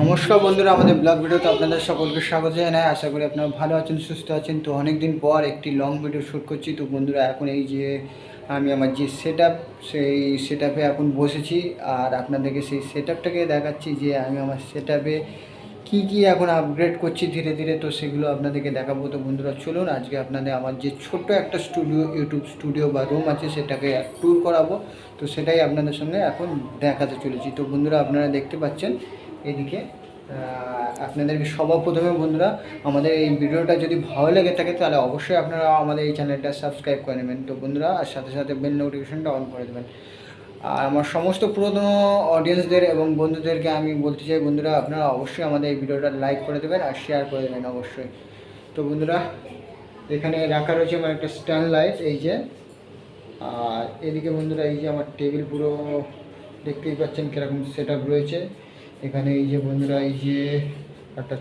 নমস্কার বন্ধুরা, আমাদের ব্লগ ভিডিওতে আপনাদের সকলকে স্বাগত জানাই। আশা করি আপনারা ভালো আছেন, সুস্থ আছেন। তো অনেক দিন পর একটি লং ভিডিও শ্যুট করছি। তো বন্ধুরা, এখন এই যে আমি আমার যে সেট সেই সেট এখন বসেছি। আর আপনাদেরকে সেই সেট দেখাচ্ছি যে আমি আমার সেট কী কী এখন আপগ্রেড করছি ধীরে ধীরে। তো সেগুলো আপনাদেরকে দেখাবো। তো বন্ধুরা, চলুন আজকে আপনাদের আমার যে ছোট্ট একটা স্টুডিও ইউটিউব স্টুডিও বা রুম আছে, সেটাকে ট্যুর করাবো। তো সেটাই আপনাদের সঙ্গে এখন দেখাতে চলেছি। তো বন্ধুরা, আপনারা দেখতে পাচ্ছেন এদিকে। আপনাদেরকে সবার প্রথমে বন্ধুরা, আমাদের এই ভিডিওটা যদি ভালো লেগে থাকে, তাহলে অবশ্যই আপনারা আমাদের এই চ্যানেলটা সাবস্ক্রাইব করে নেবেন। তো বন্ধুরা, আর সাথে সাথে বেল নোটিফিকেশনটা অন করে দেবেন। আর আমার সমস্ত পুরনো অডিয়েন্সদের এবং বন্ধুদেরকে আমি বলতে চাই, বন্ধুরা, আপনারা অবশ্যই আমাদের এই ভিডিওটা লাইক করে দেবেন আর শেয়ার করে দেবেন অবশ্যই। তো বন্ধুরা, এখানে রাখা রয়েছে আমার একটা স্ট্যান্ড লাইট এই যে। আর এদিকে বন্ধুরা, এই যে আমার টেবিল পুরো দেখতেই পাচ্ছেন কীরকম সেট রয়েছে। এখানে এই যে বন্ধুরা, এই যে একটা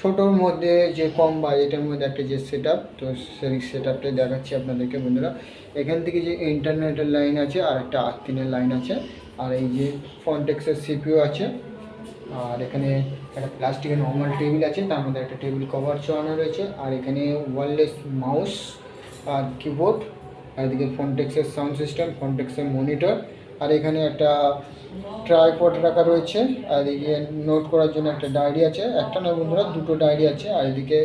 ছোটোর মধ্যে যে কম বাজেটের মধ্যে একটা যে সেট তো সেই সেট আপটাই দেখাচ্ছি আপনাদেরকে বন্ধুরা। এখান থেকে যে ইন্টারনেটের লাইন আছে আর একটা আর্থিনের লাইন আছে। আর এই যে ফন্টেক্সের সিপিও আছে। আর এখানে একটা প্লাস্টিকের নর্মাল টেবিল আছে, তার মধ্যে একটা টেবিল কভার চড়ানো রয়েছে। আর এখানে ওয়ারলেস মাউস আর কিবোর্ড আর এদিকে ফন্টেক্সের সাউন্ড সিস্টেম ফন্টেক্সের মনিটর আর এখানে একটা ট্রাইপড রাখা রয়েছে, আর এদিকে নোট করার জন্য একটা ডায়েরি আছে। একটা না বন্ধুরা, দুটো ডায়েরি আছে, আর এদিকে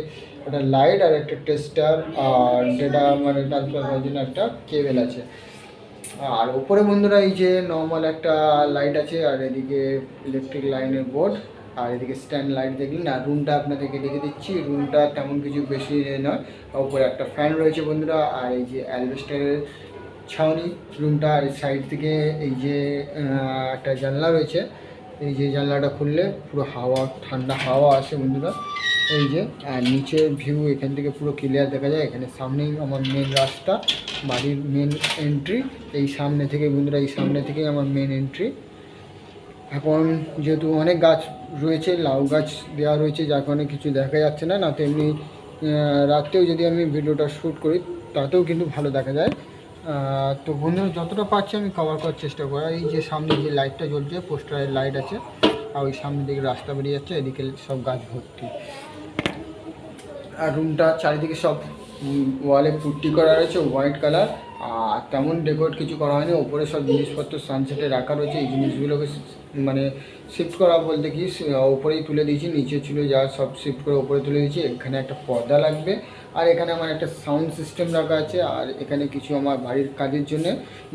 একটা লাইট আর একটা টেস্টার আর যেটা মানে ট্রান্সফার করার জন্য একটা কেবেল আছে। আর উপরে বন্ধুরা, এই যে নর্মাল একটা লাইট আছে, আর এদিকে ইলেকট্রিক লাইনের বোর্ড আর এদিকে স্ট্যান্ড লাইট দেখলেন। আর রুমটা আপনাদেরকে দেখে দিচ্ছি রুমটা তেমন কিছু বেশি নয়, ওপরে একটা ফ্যান রয়েছে বন্ধুরা, আর এই যে অ্যালবেস্টারের ছাউনি রুমটা আর সাইড থেকে এই যে একটা জানলা রয়েছে এই যে জানলাটা খুললে পুরো হাওয়া ঠান্ডা হাওয়া আসে বন্ধুরা এই যে আর নিচের ভিউ এখান থেকে পুরো ক্লিয়ার দেখা যায় এখানে সামনেই আমার মেন রাস্তা বাড়ির মেন এন্ট্রি এই সামনে থেকে বন্ধুরা এই সামনে থেকেই আমার মেন এন্ট্রি এখন যেহেতু অনেক গাছ রয়েছে লাউ গাছ দেওয়া রয়েছে যার কারণে কিছু দেখা যাচ্ছে না না তেমনি আহ, রাত্রেও যদি আমি ভিডিওটা শ্যুট করি তাতেও কিন্তু ভালো দেখা যায়। তো বন্ধুরা, যতটা পারছি আমি কভার করার চেষ্টা করি এই যে সামনে যে লাইটটা জ্বলছে পোস্টারের লাইট আছে, আর ওই সামনের দিকে রাস্তা বেরিয়ে যাচ্ছে, এদিকে সব গাছ ভর্তি। আর রুমটা চারিদিকে সব ওয়ালে পুট্টি করা রয়েছে হোয়াইট কালার আর তেমন ডেকোরেট কিছু করা হয়নি। ওপরে সব জিনিসপত্র সানসেটে রাখা রয়েছে। এই জিনিসগুলোকে মানে শিফট করা বলতে কি ওপরেই তুলে দিয়েছি, নিচে ছিল যা সব শিফট করে ওপরে তুলে দিয়েছি। এখানে একটা পর্দা লাগবে। আর এখানে আমার একটা সাউন্ড সিস্টেম রাখা আছে। আর এখানে কিছু আমার বাড়ির কাজের জন্য,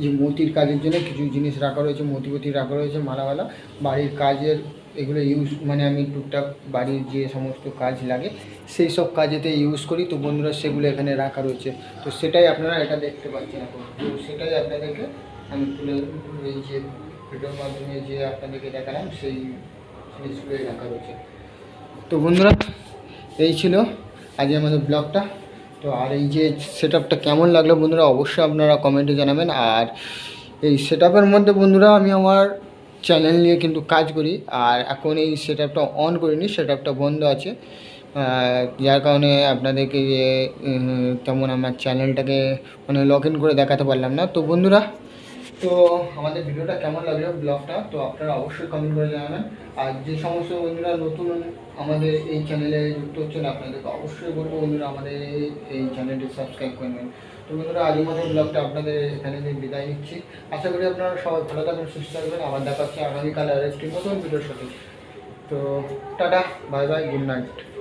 যে মতির কাজের জন্য কিছু জিনিস রাখা রয়েছে মতি রাখা রয়েছে মালাওয়ালা বাড়ির কাজের এগুলো ইউজ মানে আমি টুকটাক বাড়ির যে সমস্ত কাজ লাগে, সেই সব কাজেতে ইউজ করি। তো বন্ধুরা, সেগুলো এখানে রাখা রয়েছে। তো সেটাই আপনারা এটা দেখতে পাচ্ছেন এখন। তো সেটাই আপনাদেরকে আমি তুলে এই যে ভিডিওর মাধ্যমে যে আপনাদেরকে দেখালাম, সেই জিনিসগুলোই রাখা রয়েছে। তো বন্ধুরা, এই ছিল আজকে আমাদের ব্লগটা। তো আর এই যে সেট কেমন লাগল বন্ধুরা, অবশ্যই আপনারা কমেন্টে জানাবেন। আর এই সেট মধ্যে বন্ধুরা, আমি আমার চ্যানেল নিয়ে কিন্তু কাজ করি। আর এখন এই সেট আপটা অন করিনি সেট আপটা বন্ধ আছে। যার কারণে আপনাদেরকে যে তেমন আমার চ্যানেলটাকে মানে লগ ইন করে দেখাতে পারলাম না। তো বন্ধুরা তো আমাদের ভিডিওটা কেমন লাগল ব্লগটা, তো আপনারা অবশ্যই কমেন্ট করে জানাবেন। আর যে সমস্ত বন্ধুরা নতুন আমাদের এই চ্যানেলে যুক্ত হচ্ছেন, আপনাদেরকে অবশ্যই বলব বন্ধুরা আমাদের এই- চ্যানেলটি সাবস্ক্রাইব করে নেবেন। তো বন্ধুরা আজকের মতো ব্লগটা আপনাদের এখানে দিয়ে বিদায় নিচ্ছি। আশা করি আপনারা সবাই ভালো থাকবেন, সুস্থ থাকবেন। আবার দেখা হচ্ছে আগামীকাল আর একটি নতুন ভিডিওর সাথে। তো tata bye bye good night